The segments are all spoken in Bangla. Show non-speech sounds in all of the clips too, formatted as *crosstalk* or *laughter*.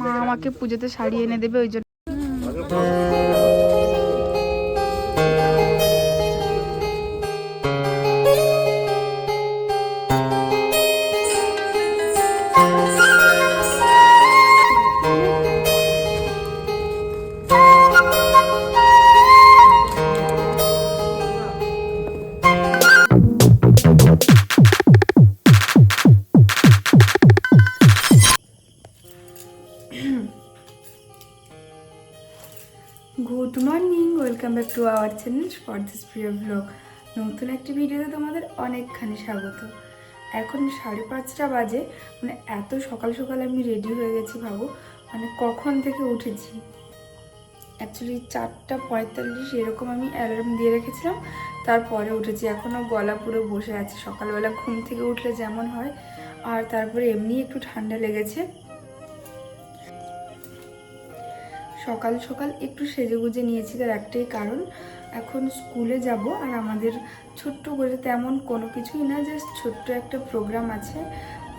মা আমাকে পুজোতে শাড়ি এনে দেবে ওই জন্য। Welcome back to our channel for this প্রিয় ব্লগ নতুন একটি ভিডিওতে তোমাদের অনেকখানি স্বাগত। এখন সাড়ে পাঁচটা বাজে মানে এত সকাল সকাল আমি রেডি হয়ে গেছি ভাবো মানে কখন থেকে উঠেছি। অ্যাকচুয়ালি চারটা পঁয়তাল্লিশ এরকম আমি অ্যালার্ম দিয়ে রেখেছিলাম, তারপরে উঠেছি। এখনও গলা পুরো বসে আছে। সকালবেলা ঘুম থেকে উঠলে যেমন হয়, আর তারপরে এমনি একটু ঠান্ডা লেগেছে। সকাল সকাল একটু সেজে গুজে নিয়েছি তার একটাই কারণ, এখন স্কুলে যাব আর আমাদের ছোট্ট করে তেমন কোনো কিছুই না জাস্ট ছোট্ট একটা প্রোগ্রাম আছে।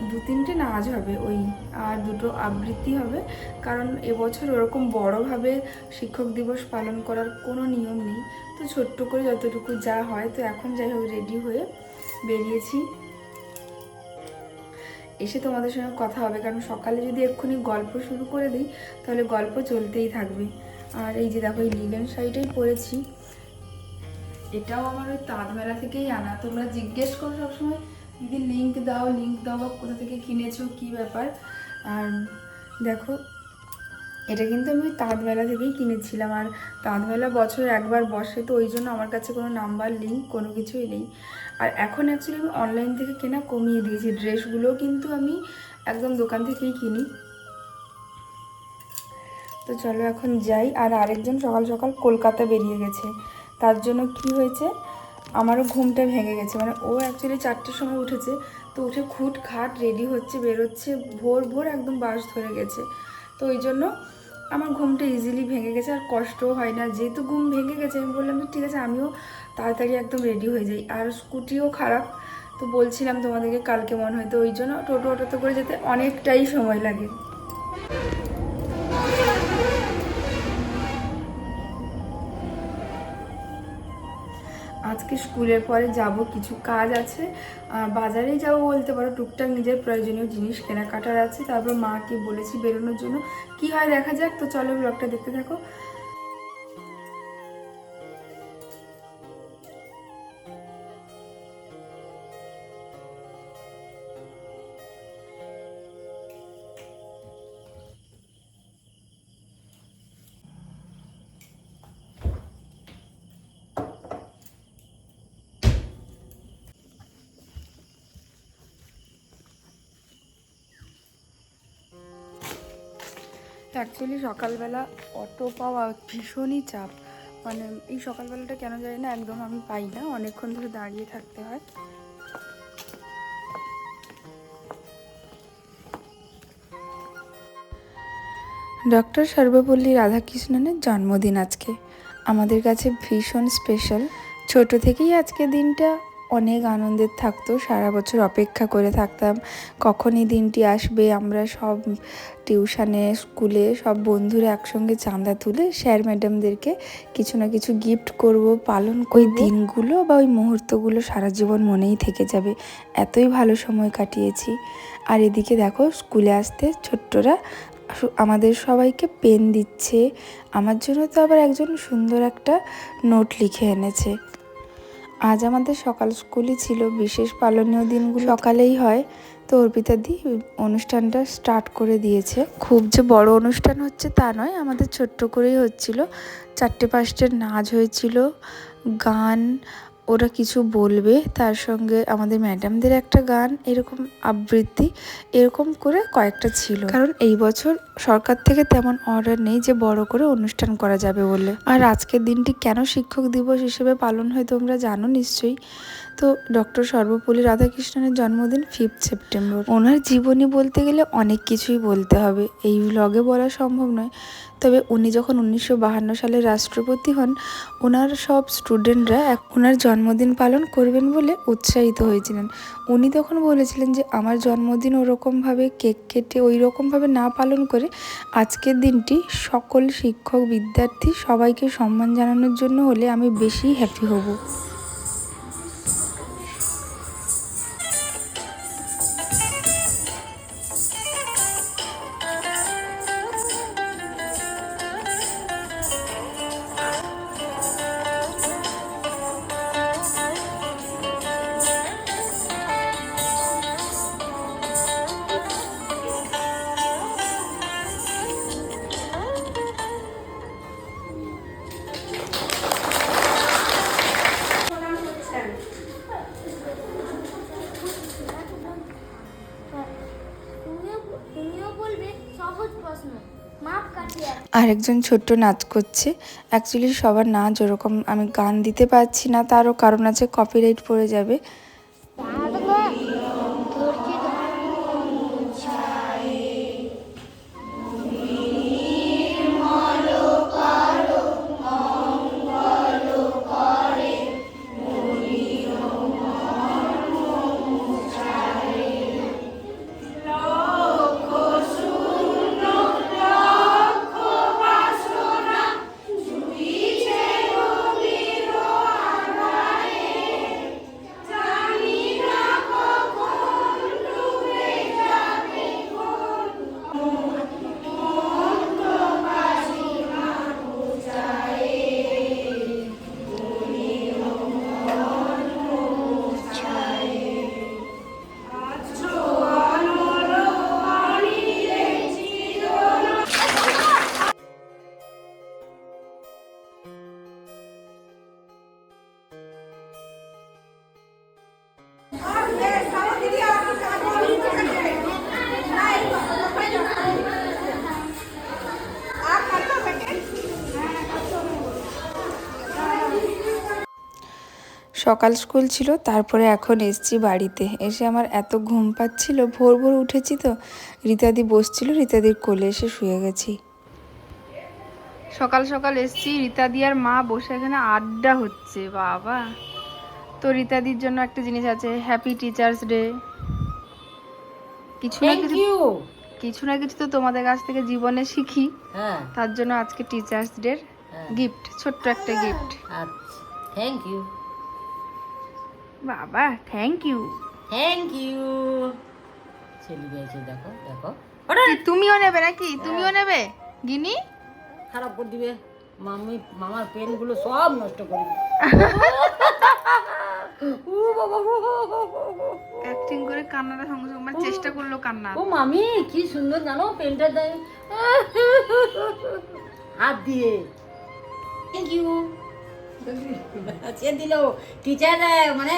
দু তিনটে নাচ হবে ওই, আর দুটো আবৃত্তি হবে, কারণ এবছর ওরকম বড়োভাবে শিক্ষক দিবস পালন করার কোনো নিয়ম নেই। তো ছোট্ট করে যতটুকু যা হয়, তো এখন যাই হোক রেডি হয়ে বেরিয়েছি। এসে তোমাদের সঙ্গে কথা হবে, কারণ সকালে যদি এক্ষুনি গল্প শুরু করে দিই, তাহলে গল্প চলতেই থাকবে। আর এই যে দেখো, এই লিলেন শাড়িটাই পরেছি। এটাও আমার ওই তাঁতমেলা থেকেই আনা। তোমরা জিজ্ঞেস করো সবসময়, দিদি লিঙ্ক দাও লিঙ্ক দাও বা কোথা থেকে কিনেছো, কি ব্যাপার? আর দেখো এটা কিন্তু আমি ওই তাঁতমেলা থেকেই কিনেছিলাম আর তাঁতমেলা বছরে একবার বসে, তো ওই জন্য আমার কাছে কোনো নাম্বার লিঙ্ক কোনো কিছুই নেই। আর এখন অ্যাকচুয়ালি আমি অনলাইন থেকে কেনা কমিয়ে দিয়েছি। ড্রেসগুলোও কিন্তু আমি একদম দোকান থেকেই কিনি। তো চলো এখন যাই। আর আরেকজন সকাল সকাল কলকাতা বেরিয়ে গেছে। তার জন্য কি হয়েছে? আমারও ঘুমটা ভেঙে গেছে। মানে ও অ্যাকচুয়ালি চারটের সময় উঠেছে, তো উঠে খুট খাট রেডি হচ্ছে, বেরোচ্ছে, ভোর ভোর একদম বাস ধরে গেছে। তো ওই জন্য আমার ঘুমটা ইজিলি ভেঙে গেছে আর কষ্টও হয় না। যেহেতু ঘুম ভেঙে গেছে, আমি বললাম যে ঠিক আছে, আমিও তাড়াতাড়ি একদম রেডি হয়ে যাই। আর স্কুটিও খারাপ, তো বলছিলাম তোমাদেরকে কালকে মনে হয়, তো ওই জন্য টোটো অটোতে করে যেতে অনেকটাই সময় লাগে। আজকে স্কুলের পরে যাব, কিছু কাজ আছে। বাজারে বাজারেই যাব বলতে পারো, টুকটাক নিজের প্রয়োজনীয় জিনিস কেনাকাটার আছে। তারপর মাকে বলেছি বেরোনোর জন্য। কি হয় দেখা যাক, তো চলো ব্লগটা দেখতে থাকো। অ্যাকচুয়ালি সকালবেলা অটো পাওয়া ভীষণই চাপ। মানে এই সকালবেলাটা কেন জানি না, একদম আমি পাই না, অনেকক্ষণ ধরে দাঁড়িয়ে থাকতে হয়। ডক্টর সর্বপল্লী রাধাকৃষ্ণনের জন্মদিন আজকে। আমাদের কাছে ভীষণ স্পেশাল ছোট থেকেই আজকে দিনটা অনেক আনন্দের থাকতো, সারা বছর অপেক্ষা করে থাকতাম। কখন এই দিনটি আসবে, আমরা সব টিউশানে, স্কুলে সব বন্ধুরা একসঙ্গে চাঁদা তুলে স্যার ম্যাডামদেরকে কিছু না কিছু গিফট করব, পালন ওই দিনগুলো বা ওই মুহূর্তগুলো সারা জীবন মনেই থেকে যাবে। এতই ভালো সময় কাটিয়েছি। আর এদিকে দেখো, স্কুলে আসতে ছোট্টরা আমাদের সবাইকে পেন দিচ্ছে। আমার জন্য তো আবার একজন সুন্দর একটা নোট লিখে এনেছে। আজ আমাদের সকাল স্কুলই ছিল, বিশেষ পালনীয় দিনগুলো সকালেই হয়। তো অর্পিতা দি অনুষ্ঠানটা স্টার্ট করে দিয়েছে। খুব যে বড় অনুষ্ঠান হচ্ছে তা নয়, আমাদের ছোট্ট করেই হচ্ছিল। চারটে পাঁচটে নাচ হয়েছিল, গান ওরা কিছু বলবে, তার সঙ্গে আমাদের ম্যাডামদের একটা গান, এরকম আবৃত্তি, এরকম করে কয়েকটা ছিল। কারণ এই বছর সরকার থেকে তেমন অর্ডার নেই যে বড় করে অনুষ্ঠান করা যাবে বলে। আর আজকের দিনটি কেন শিক্ষক দিবস হিসেবে পালন হয় তোমরা জানো নিশ্চয়ই। তো ডক্টর সর্বপল্লী রাধাকৃষ্ণনের জন্মদিন ফিফথ সেপ্টেম্বর ওনার জীবনী বলতে গেলে অনেক কিছুই বলতে হবে। এই ব্লগে বলা সম্ভব নয়। তবে উনি যখন উনিশশো সালে রাষ্ট্রপতি হন, ওনার সব স্টুডেন্টরা ওনার জন্মদিন পালন করবেন বলে উৎসাহিত হয়েছিলেন। উনি তখন বলেছিলেন যে, আমার জন্মদিন ওরকমভাবে কেক কেটে ওই রকমভাবে না পালন করে আজকের দিনটি সকল শিক্ষক, বিদ্যার্থী সবাইকে সম্মান জানানোর জন্য হলে আমি বেশি হ্যাপি হব। আরেকজন ছোট্ট নাচ করছে। অ্যাকচুয়ালি সবার নাচ ওরকম আমি গান দিতে পারছি না, তারও কারণ আছে কপিরাইট পড়ে যাবে। সকাল স্কুল ছিল তারপরে এখন এসছি বাড়িতে। এসে আমার এত ঘুম পাচ্ছিল ভোর ভোর উঠেছি তো। রীতাদি বসছিল রীতাদির কোলে এসে শুয়ে গেছি। সকাল সকাল এসছি রীতাদি আর মা বসে এখানে আড্ডা হচ্ছে বাবা। তো রীতাদির জন্য একটা জিনিস আছে হ্যাপি টিচার্স ডে কিছু না কিছু কিছু না কিছু তো তোমাদের কাছ থেকে জীবনে শিখি। হ্যাঁ। তার জন্য আজকে টিচার্স ডে। গিফট ছোট্ট একটা গিফট আচ্ছা থ্যাংক ইউ বাবা থ্যাংক ইউ থ্যাংক ইউ ছেলে পেয়েছে দেখো দেখো। তুমিও নেবে নাকি? তুমিও নেবে? গিনি খারাপ করে দিবে। মামি মামার পেনগুলো সব নষ্ট করে দিবে। *laughs* ও বাবা গো। অ্যাক্টিং করে কান্নাটা সঙ্গে সঙ্গে মানে চেষ্টা করল কান্না। ও মামি কি সুন্দর জানো পেনটা দেয়। *laughs* হাত দিয়ে। থ্যাংক ইউ সে দিল টিচার মানে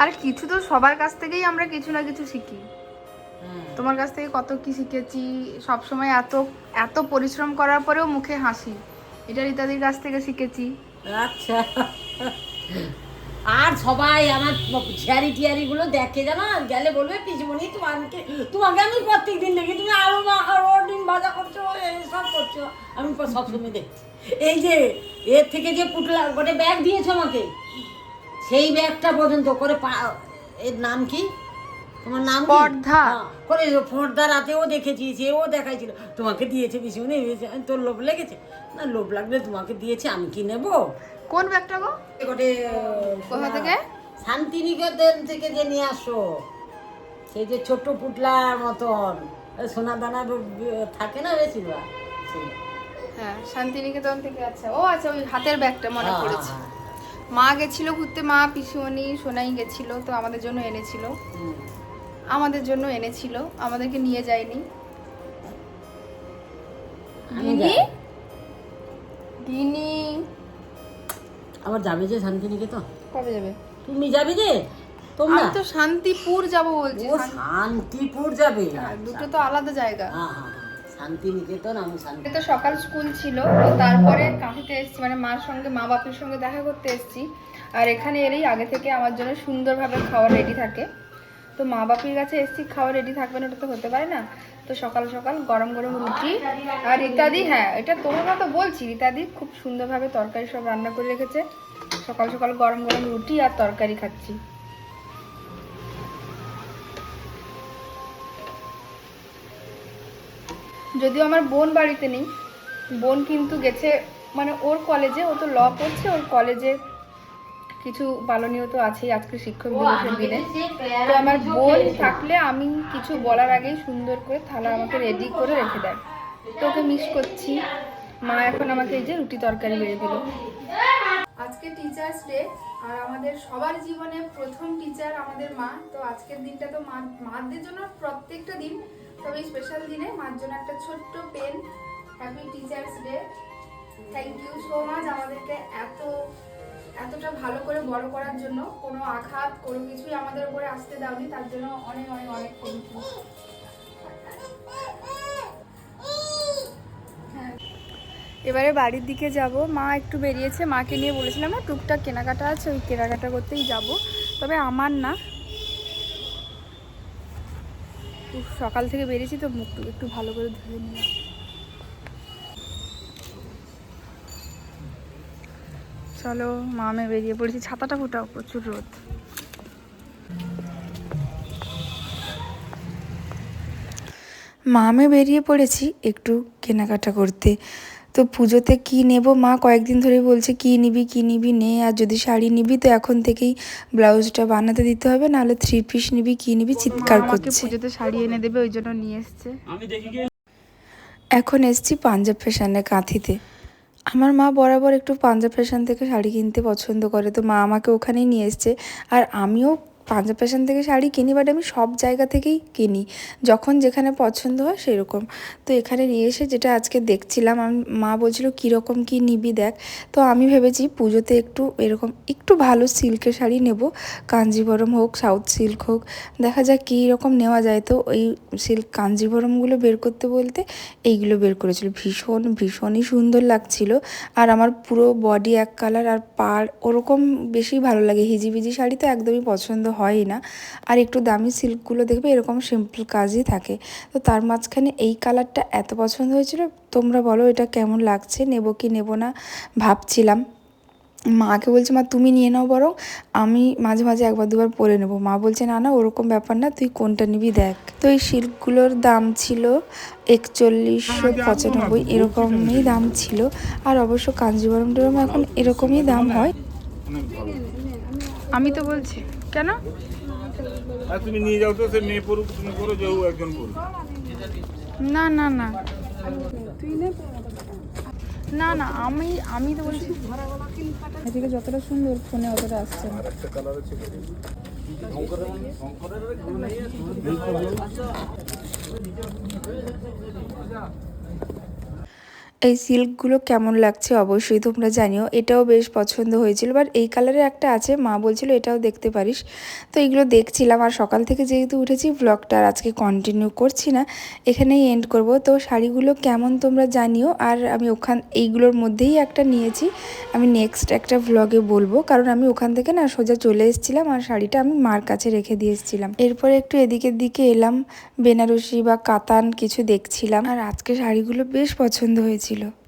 আর কিছু তো সবার কাছ থেকেই আমরা কিছু না কিছু শিখি। তোমার কাছ থেকে কত কি শিখেছি সব সময় এত এত পরিশ্রম করার পরেও মুখে হাসি। এটা রীতাদির কাছ থেকে শিখেছি। আচ্ছা। আর সবাই আমার ঝিয়ারি টিয়ারি গুলো দেখে জানো গেলে বলবে পিসমণি তোমাকে তোমাকে আমি প্রত্যেক দিন দেখি তুমি আরও আরও ডিম ভাজা করছ সব করছ। আমি সবসময় দেখছি এই যে এর থেকে যে পুটলা গোটে ব্যাগ দিয়েছ আমাকে সেই ব্যাগটা পর্যন্ত করে পা- এর নাম কি তোমার নাম? স্পর্ধা। হ্যাঁ, করে ফোর্দা রাতেও দেখেছি সেও দেখাইছিল তোমাকে দিয়েছে পিসমণি তোর লোভ লেগেছে না লোভ লাগলে তোমাকে দিয়েছে আমি কি নেব কোন ব্যাগটা গো গোটে কোথা থেকে? শান্তিনিকেতন থেকে যে নিয়ে আসো সেই যে ছোট্ট পুটলার মতন সোনা দানা থাকে না বেশিরভাগ। হ্যাঁ শান্তিনিকেতন থেকে আচ্ছা ও আচ্ছা ওই হাতের ব্যাগটা মনে হ্যাঁ, পড়েছে। হ্যাঁ, মা গেছিল ঘুরতে মা পিসুমণি সোনাই গেছিল তো আমাদের জন্য এনেছিল। আমাদের জন্য এনেছিল আমাদেরকে নিয়ে যায়নি। গিনি আবার যাবে যে শান্তিনিকেতন? কবে যাবে? তুমি যাবে যে? তোমরা? তো শান্তিপুর যাব বলছি। শান্তিপুর যাবে। দুটো তো আলাদা জায়গা। হ্যাঁ। শান্তিনিকেতন, আমি শান্তি তো সকাল স্কুল ছিল, তো তারপরে কাঁথিতে এসেছি মানে মার সঙ্গে, মা বাপির সঙ্গে দেখা করতে এসেছি। আর এখানে এলেই আগে থেকে আমার জন্য সুন্দরভাবে খাওয়া রেডি থাকে। তো মা বাপির কাছে এসেছি, খাওয়া রেডি থাকবে না, ওটা তো হতে পারে না। তো সকাল সকাল গরম গরম রুটি আর ইত্যাদি হ্যাঁ এটা তোমার কথা বলছি, ইত্যাদি খুব সুন্দরভাবে তরকারি সব রান্না করে রেখেছে। সকাল সকাল গরম গরম রুটি আর তরকারি খাচ্ছি। যদিও আমার বোন বাড়িতে নেই বোন কিন্তু গেছে মানে ওর কলেজে ও তো ল পড়ছে ওর কলেজে কিছু পালনীয় তো আছেই আজকে শিক্ষক দিবসের দিনে। তো আমার বোন থাকলে আমি কিছু বলার আগেই সুন্দর করে থালা আমাকে রেডি করে রেখে দেয়। তো ওকে মিস করছি। মা এখন আমাকে এই যে রুটি তরকারি বেড়ে দিল। আজকে টিচার্স ডে আর আমাদের সবার জীবনে প্রথম টিচার আমাদের মা। তো আজকের দিনটা তো মা মাদের জন্য প্রত্যেকটা দিন তবে স্পেশাল দিনে মার জন্য একটা ছোট্ট pen happy teachers day thank you so much আমাদেরকে এত, এতটা ভালো করে বড় করার জন্য। কোনো আঘাত, কোনো কিছুই আমাদের উপরে আসতে দাওনি, তার জন্য অনেক অনেক অনেক থ্যাংক ইউ এবারে বাড়ির দিকে যাব। মা একটু বেরিয়েছে। মাকে নিয়ে বলেছিলাম না টুকটাক কেনাকাটা আছে, ওই কেনাকাটা করতেই যাব। তবে আমার না সকাল থেকে বেরিয়েছি তো মুখ একটু ভালো করে ধুয়ে নিলাম। চলো মামে বেরিয়ে পড়েছি। ছাতাটা ফোটাও, প্রচুর রোদ। মামে বেরিয়ে পড়েছি একটু কেনাকাটা করতে। তো পুজোতে কি নেব? মা কয়েকদিন ধরে বলছে কি নিবি কি নিবি নে। আর যদি শাড়ি নিবি তো এখন থেকেই ব্লাউজটা বানাতে দিতে হবে। নাহলে থ্রি পিস নিবি কি নিবি চিৎকার করছে। পুজোতে শাড়ি এনে দেবে ওই জন্য নিয়ে এসছে। এখন এসছি পাঞ্জাব ফ্যাশনে কাঁথিতে। আমার মা বরাবর একটু পাঞ্জাব ফ্যাশন থেকে শাড়ি কিনতে পছন্দ করে। তো মা আমাকে ওখানেই নিয়ে এসছে। আর আমিও পাঞ্জাব ফ্যাশন থেকে শাড়ি কিনি বাট আমি সব জায়গা থেকেই কিনি। যখন যেখানে পছন্দ হয় সেরকম। তো এখানে নিয়ে এসে যেটা আজকে দেখছিলাম, আমি, মা বলছিল, কীরকম কী নিবি দেখ? তো আমি ভেবেছি পুজোতে একটু এরকম, একটু ভালো সিল্কের শাড়ি নেব। কাঞ্জিবরম হোক সাউথ সিল্ক হোক, দেখা যাক কী রকম নেওয়া যায়। তো ওই সিল্ক কাঞ্জিবরমগুলো বের করতে বলতে এইগুলো বের করেছিল। ভীষণ, ভীষণই সুন্দর লাগছিল। আর আমার পুরো বডি এক কালার আর পার, ওরকম বেশি ভালো লাগে। হিজিবিজি শাড়ি তো একদমই পছন্দ হয়ই না। আর একটু দামি সিল্কগুলো দেখবে এরকম সিম্পল কাজই থাকে। তো তার মাঝখানে এই কালারটা এত পছন্দ হয়েছিল তোমরা বলো এটা কেমন লাগছে নেব কি নেব না ভাবছিলাম। মাকে বলছে মা তুমি নিয়ে নাও বরং আমি মাঝে মাঝে একবার দুবার পরে নেব। মা বলছে না না ওরকম ব্যাপার না তুই কোনটা নিবি দেখ। তো এই সিল্কগুলোর দাম ছিল একচল্লিশশো পঁচানব্বই এরকমই দাম ছিল। আর অবশ্য কাঞ্জিবরম টরম এখন এরকমই দাম হয়। আমি তো বলছি। কেন? আর তুমি নিয়ে যাও তো সে মেয়ে পড়ুক তুমি করো যে একজন করুক না না না। না না আমি আমি তো বলছি এদিকে যতটা সুন্দর ফোনে অতটা আসছে না। এই সিল্কগুলো কেমন লাগছে অবশ্যই তোমরা জানিও। এটাও বেশ পছন্দ হয়েছিল। বাট এই কালারে একটা আছে, মা বলছিল এটাও দেখতে পারিস। তো এগুলো দেখছিলাম আর সকাল থেকে যেহেতু উঠেছি ব্লগটা আর আজকে কন্টিনিউ করছি না, এখানেই এন্ড করব। তো শাড়িগুলো কেমন তোমরা জানিও আর আমি ওখান, এইগুলোর মধ্যেই একটা নিয়েছি। আমি নেক্সট একটা ব্লগে বলব। কারণ আমি ওখান থেকে না সোজা চলে এসেছিলাম আর শাড়িটা আমি মার কাছে রেখে দিয়ে এসেছিলাম। এরপরে একটু এদিকের দিকে এলাম, বেনারসি বা কাতান কিছু দেখছিলাম। আর আজকে শাড়িগুলো বেশ পছন্দ হয়েছিল